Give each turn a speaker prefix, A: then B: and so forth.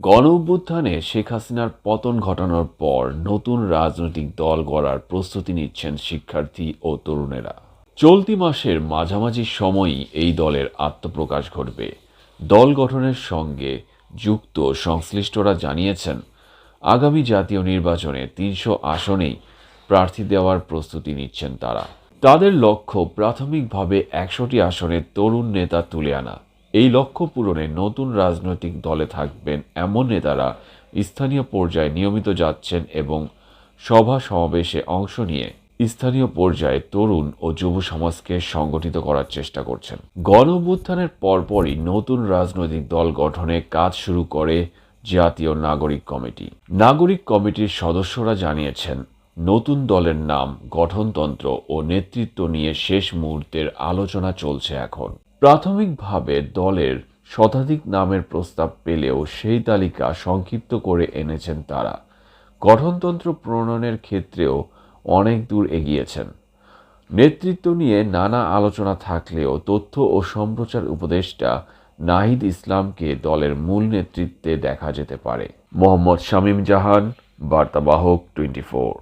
A: গণ অভ্যুত্থানে শেখ হাসিনার পতন ঘটানোর পর নতুন রাজনৈতিক দল গড়ার প্রস্তুতি নিচ্ছেন শিক্ষার্থী ও তরুণেরা। চলতি মাসের মাঝামাঝি সময়ই এই দলের আত্মপ্রকাশ ঘটবে। দল গঠনের সঙ্গে যুক্ত সংশ্লিষ্টরা জানিয়েছেন, আগামী জাতীয় নির্বাচনে তিনশো আসনেই প্রার্থী দেওয়ার প্রস্তুতি নিচ্ছেন তারা। তাদের লক্ষ্য প্রাথমিকভাবে একশোটি আসনে তরুণ নেতা তুলে আনা। এই লক্ষ্য পূরণে নতুন রাজনৈতিক দলে থাকবেন এমন নেতারা স্থানীয় পর্যায়ে নিয়মিত যাচ্ছেন এবং সভা সমাবেশে অংশ নিয়ে স্থানীয় পর্যায়ে তরুণ ও যুব সমাজকে সংগঠিত করার চেষ্টা করছেন। গণ অভ্যুত্থানের পরপরই নতুন রাজনৈতিক দল গঠনে কাজ শুরু করে জাতীয় নাগরিক কমিটি। নাগরিক কমিটির সদস্যরা জানিয়েছেন, নতুন দলের নাম গঠনতন্ত্র ও নেতৃত্ব নিয়ে শেষ মুহূর্তের আলোচনা চলছে এখন। প্রাথমিকভাবে দলের শতাধিক নামের প্রস্তাব পেলেও সেই তালিকা সংক্ষিপ্ত করে এনেছেন তারা। গঠনতন্ত্র প্রণয়নের ক্ষেত্রেও অনেক দূর এগিয়েছেন। নেতৃত্ব নিয়ে নানা আলোচনা থাকলেও তথ্য ও সম্প্রচার উপদেষ্টা নাহিদ ইসলামকে দলের মূল নেতৃত্বে দেখা যেতে পারে। Mohammad Shamim Jahan, Bartabahak twenty four.